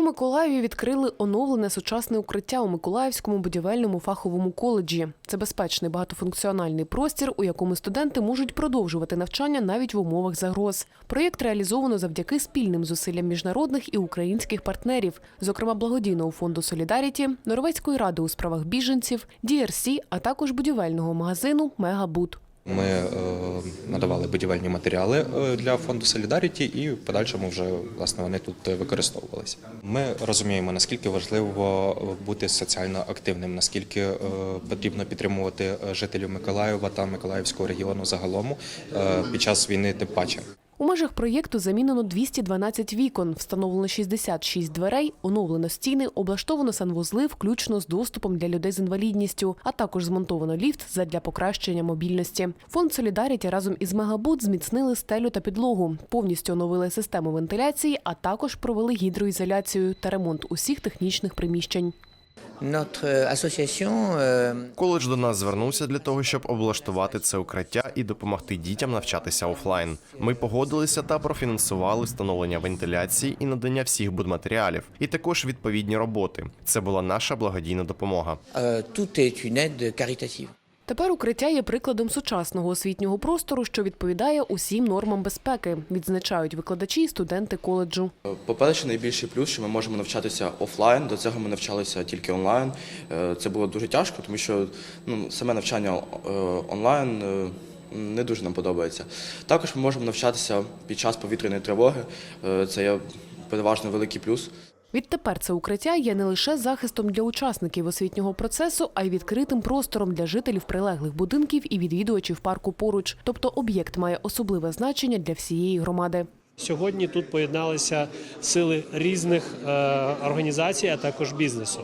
У Миколаєві відкрили оновлене сучасне укриття у Миколаївському будівельному фаховому коледжі. Це безпечний багатофункціональний простір, у якому студенти можуть продовжувати навчання навіть в умовах загроз. Проєкт реалізовано завдяки спільним зусиллям міжнародних і українських партнерів, зокрема благодійного фонду Солідаріті, Норвезької ради у справах біженців, DRC, а також будівельного магазину Мегабуд. Ми е, надавали будівельні матеріали е, для фонду Солідаріті, і в подальшому вже власне вони тут е, використовувалися. Ми розуміємо, наскільки важливо бути соціально активним, наскільки е, потрібно підтримувати е, жителів Миколаєва та Миколаївського регіону загалом е, під час війни, тим паче. У межах проєкту замінено 212 вікон, встановлено 66 дверей, оновлено стіни, облаштовано санвузли, включно з доступом для людей з інвалідністю, а також змонтовано ліфт задля покращення мобільності. Фонд Солідаріті разом із Мегабуд зміцнили стелю та підлогу, повністю оновили систему вентиляції, а також провели гідроізоляцію та ремонт усіх технічних приміщень. Association euh, Коледж до нас звернувся для того, щоб облаштувати це укриття і допомогти дітям навчатися офлайн. Ми погодилися та профінансували встановлення вентиляції і надання всіх будматеріалів, і також відповідні роботи. Це була наша благодійна допомога. euh, Тепер укриття є прикладом сучасного освітнього простору, що відповідає усім нормам безпеки, відзначають викладачі і студенти коледжу. По-перше, найбільший плюс, що ми можемо навчатися офлайн. До цього ми навчалися тільки онлайн. Е, Це було дуже тяжко, тому що ну, саме навчання е, онлайн е, не дуже нам подобається. Також ми можемо навчатися під час повітряної тривоги. Це є переважно великий плюс. Відтепер це укриття є не лише захистом для учасників освітнього процесу, а й відкритим простором для жителів прилеглих будинків і відвідувачів парку поруч. Тобто об'єкт має особливе значення для всієї громади. Сьогодні тут поєдналися сили різних е, організацій, а також бізнесу.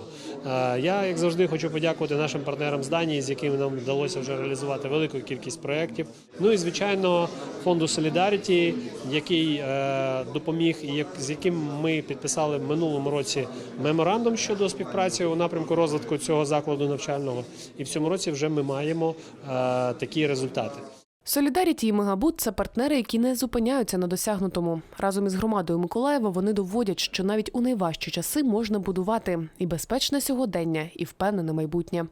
Е, я, як завжди, хочу подякувати нашим партнерам з Данії, з якими нам вдалося вже реалізувати велику кількість проєктів. Ну і звичайно, фонду Солідаріті, який е, допоміг, і з яким ми підписали в минулому році меморандум щодо співпраці у напрямку розвитку цього закладу навчального. І в цьому році вже ми маємо такі результати. Солідаріті і Мегабут це партнери, які не зупиняються на досягнутому. Разом із громадою Миколаєва вони доводять, що навіть у найважчі часи можна будувати і безпечне сьогодення, і впевнене майбутнє.